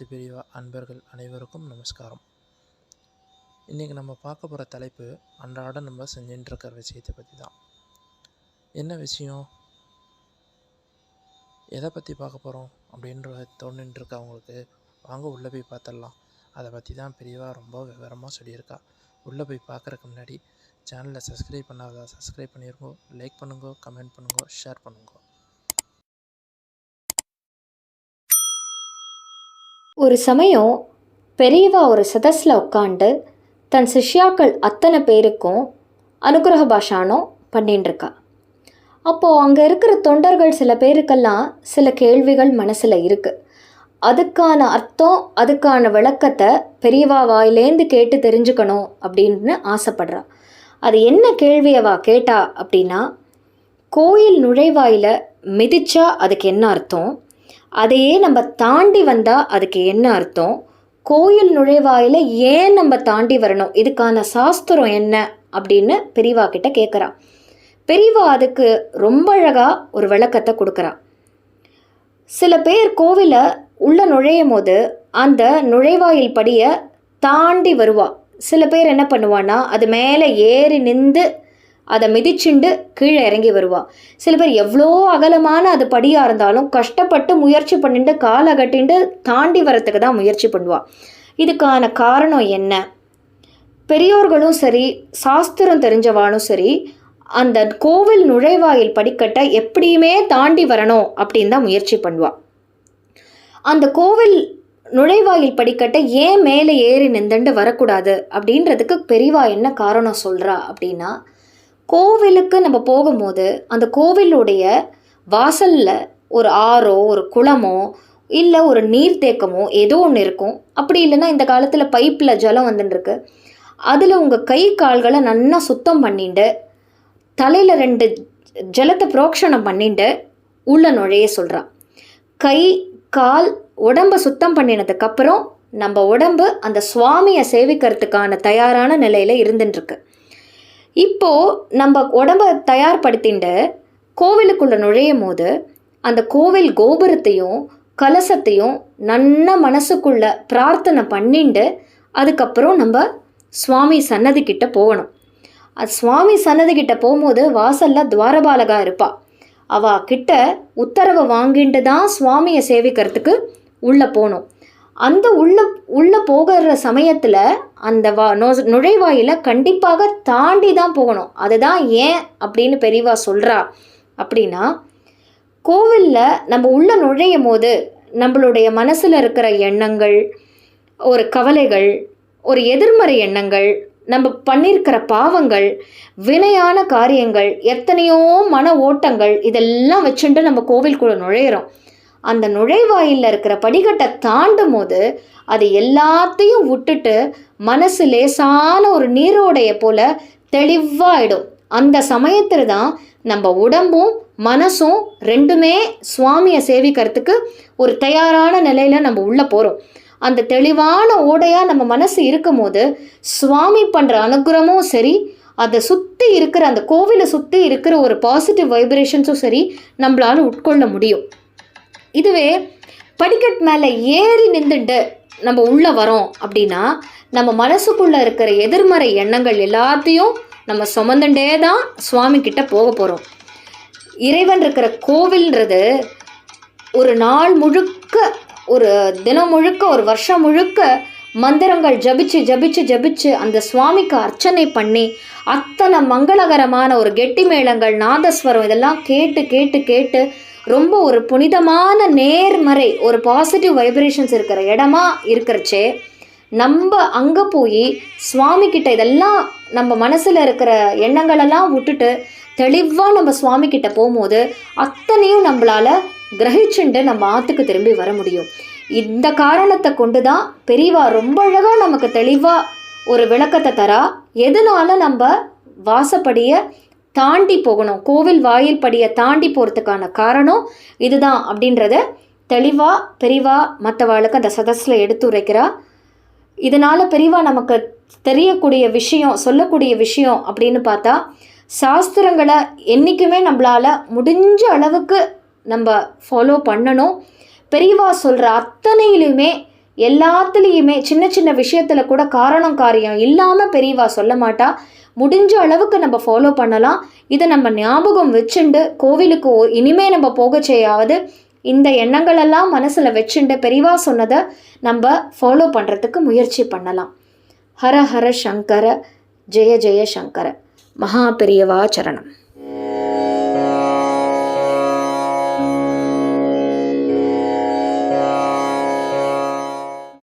வாஸ்து பிரிவா அன்பர்கள் அனைவருக்கும் நமஸ்காரம். இன்றைக்கி நம்ம பார்க்க போகிற தலைப்பு அன்றாடம் நம்ம செஞ்சுட்டுருக்கிற விஷயத்தை பற்றி தான் என்ன விஷயம்? எதை பற்றி பார்க்க போகிறோம் அப்படின்ற தோணுன்ட்டுருக்கா அவங்களுக்கு வாங்க உள்ளே போய் பார்த்துடலாம் அதை பற்றி தான் பிரிவாக ரொம்ப விவரமாக சொல்லியிருக்கா. உள்ளே போய் பார்க்குறக்கு முன்னாடி சேனலில் சப்ஸ்கிரைப் பண்ணாத சப்ஸ்கிரைப் பண்ணியிருக்கோம் லைக் பண்ணுங்க கமெண்ட் பண்ணுங்க ஷேர் பண்ணுங்க. ஒரு சமயம் பெரியவா ஒரு சதஸில் உட்காந்து தன் சிஷ்யாக்கள் அத்தனை பேருக்கும் அனுகிரக பாஷானம் பண்ணிட்டுருக்கா அப்போது அங்கே இருக்கிற தொண்டர்கள் சில பேருக்கெல்லாம் சில கேள்விகள் மனசில் இருக்குது அதுக்கான அர்த்தம் அதுக்கான விளக்கத்தை பெரியவா வாயிலேந்து கேட்டு தெரிஞ்சுக்கணும் அப்படின்னு ஆசைப்படுறா. அது என்ன கேள்வியவா கேட்டா அப்படின்னா கோயில் நுழைவாயில் மிதிச்சா அதுக்கு என்ன அர்த்தம்? அதையே நம்ம தாண்டி வந்தால் அதுக்கு என்ன அர்த்தம்? கோயில் நுழைவாயில் ஏன் நம்ம தாண்டி வரணும்? இதுக்கான சாஸ்திரம் என்ன? அப்படின்னு பெரியவா கிட்ட கேட்குறா பெரியவா அதுக்கு ரொம்ப அழகாக ஒரு விளக்கத்தை கொடுக்குறா. சில பேர் கோவிலை உள்ள நுழையும் போது அந்த நுழைவாயில் படியை தாண்டி வருவா. சில பேர் என்ன பண்ணுவான்னா அது மேலே ஏறி நின்று அதை மிதிச்சுண்டு கீழே இறங்கி வருவா. சில பேர் எவ்வளோ அகலமான அது படியாக இருந்தாலும் கஷ்டப்பட்டு முயற்சி பண்ணிட்டு காலை கட்டிண்டு தாண்டி வரத்துக்கு தான் முயற்சி பண்ணுவா. இதுக்கான காரணம் என்ன? பெரியோர்களும் சரி சாஸ்திரம் தெரிஞ்சவானும் சரி அந்த கோவில் நுழைவாயில் படிக்கட்டை எப்படியுமே தாண்டி வரணும் அப்படின்னு தான் முயற்சி பண்ணுவா. அந்த கோவில் நுழைவாயில் படிக்கட்டை ஏன் மேலே ஏறி நின்றுண்டு வரக்கூடாது அப்படின்றதுக்கு பெரிவா என்ன காரணம் சொல்கிறா அப்படின்னா கோவிலுக்கு நம்ம போகும்போது அந்த கோவிலுடைய வாசலில் ஒரு ஆறோ ஒரு குளமோ இல்லை ஒரு நீர்த்தேக்கமோ ஏதோ ஒன்று இருக்கும். அப்படி இல்லைன்னா இந்த காலத்தில் பைப்பில் ஜலம் வந்துட்டுருக்கு அதில் உங்கள் கை கால்களை நல்லா சுத்தம் பண்ணிட்டு தலையில் ரெண்டு ஜலத்தை புரோக்ஷணம் பண்ணிட்டு உள்ள நுழைய சொல்கிறான் கை கால் உடம்பை சுத்தம் பண்ணினதுக்கப்புறம் நம்ம உடம்பு அந்த சுவாமியை சேவிக்கிறதுக்கான தயாரான நிலையில் இருந்துட்டுருக்கு இப்போது நம்ம உடம்ப தயார்படுத்திட்டு கோவிலுக்குள்ளே நுழையும் போது அந்த கோவில் கோபுரத்தையும் கலசத்தையும் நன்ன மனசுக்குள்ள பிரார்த்தனை பண்ணிட்டு அதுக்கப்புறம் நம்ம சுவாமி சன்னதி கிட்ட போகணும். அது சுவாமி சன்னதி கிட்ட போகும்போது வாசல்ல துவாரபாலகா இருப்பா. அவ கிட்ட உத்தரவை வாங்கிட்டு தான் சுவாமியை சேவிக்கிறதுக்கு உள்ளே போகணும் அந்த உள்ள உள்ளே போகிற சமயத்தில் அந்த வா நொ நுழைவாயில் கண்டிப்பாக தாண்டி தான் போகணும். அதுதான் ஏன் அப்படின்னு பெரியவா சொல்கிறா அப்படின்னா கோவிலில் நம்ம உள்ள நுழையும் போது நம்மளுடைய மனசில் இருக்கிற எண்ணங்கள் ஒரு கவலைகள் ஒரு எதிர்மறை எண்ணங்கள் நம்ம பண்ணியிருக்கிற பாவங்கள் வினையான காரியங்கள் எத்தனையோ மன ஓட்டங்கள் இதெல்லாம் வச்சுட்டு நம்ம கோவிலுக்குள்ளே நுழையிறோம். அந்த நுழைவாயிலில் இருக்கிற படிக்கட்டை தாண்டும் போது அது எல்லாத்தையும் விட்டுட்டு மனசு லேசான ஒரு நீரோடைய போல தெளிவாயிடும். அந்த சமயத்தில் தான் நம்ம உடம்பும் மனசும் ரெண்டுமே சுவாமியை சேவிக்கிறதுக்கு ஒரு தயாரான நிலையில் நம்ம உள்ளே போகிறோம் அந்த தெளிவான ஓடையாக நம்ம மனசு இருக்கும்போது சுவாமி பண்ணுற அனுகிரமும் சரி அதை சுற்றி இருக்கிற அந்த கோவிலை சுற்றி இருக்கிற ஒரு பாசிட்டிவ் வைப்ரேஷன்ஸும் சரி நம்மளால் உட்கொள்ள முடியும். இதுவே படிக்கட் மேலே ஏறி நின்றுட்டு நம்ம உள்ளே வரோம் அப்படின்னா நம்ம மனசுக்குள்ளே இருக்கிற எதிர்மறை எண்ணங்கள் எல்லாத்தையும் நம்ம சுமந்துட்டே தான் சுவாமி கிட்ட போக போகிறோம் இறைவன் இருக்கிற கோவில்ன்றது ஒரு நாள் முழுக்க ஒரு தினம் முழுக்க ஒரு வருஷம் முழுக்க மந்திரங்கள் ஜபிச்சு ஜபிச்சு ஜபிச்சு அந்த சுவாமிக்கு அர்ச்சனை பண்ணி அத்தனை மங்களகரமான ஒரு கெட்டி மேளங்கள் நாதஸ்வரம் இதெல்லாம் கேட்டு கேட்டு கேட்டு ரொம்ப ஒரு புனிதமான நேர்மறை ஒரு பாசிட்டிவ் வைப்ரேஷன்ஸ் இருக்கிற இடமா இருக்கிறச்சே நம்ம அங்கே போய் சுவாமி கிட்ட இதெல்லாம் நம்ம மனசில் இருக்கிற எண்ணங்களெல்லாம் விட்டுட்டு தெளிவாக நம்ம சுவாமி கிட்ட போகும்போது அத்தனையும் நம்மளால கிரகிச்சுண்டு நம்ம ஆற்றுக்கு திரும்பி வர முடியும். இந்த காரணத்தை கொண்டு தான் பெரியவா ரொம்ப அழகாக நமக்கு தெளிவாக ஒரு விளக்கத்தை தரா. எதனால நம்ம வாசப்படியை தாண்டி போகணும். கோவில் வாயில் படியை தாண்டி போகிறதுக்கான காரணம் இதுதான் அப்படின்றத தெளிவாக பெரிவா மற்றவாளுக்கு அந்த சதஸில் எடுத்துரைக்கிறா இதனால் பெரிவா நமக்கு தெரியக்கூடிய விஷயம் சொல்லக்கூடிய விஷயம் அப்படின்னு பார்த்தா சாஸ்திரங்களை என்றைக்குமே நம்மளால் முடிஞ்ச அளவுக்கு நம்ம ஃபாலோ பண்ணணும். பெரியவா சொல்கிற அத்தனையிலுமே எல்லாத்துலேயுமே சின்ன சின்ன விஷயத்தில் கூட காரணம் காரியம் இல்லாமல் பெரியவா சொல்ல மாட்டா. முடிஞ்ச அளவுக்கு நம்ம ஃபாலோ பண்ணலாம். இதை நம்ம ஞாபகம் வச்சுண்டு கோவிலுக்கு இனிமே நம்ம போக செய்யாவது இந்த எண்ணங்களெல்லாம் மனசில் வச்சுண்டு பெரியவா சொன்னதை நம்ம ஃபாலோ பண்ணுறதுக்கு முயற்சி பண்ணலாம். ஹர ஹர சங்கர ஜெய ஜெய சங்கர மகா பெரியவா சரணம்.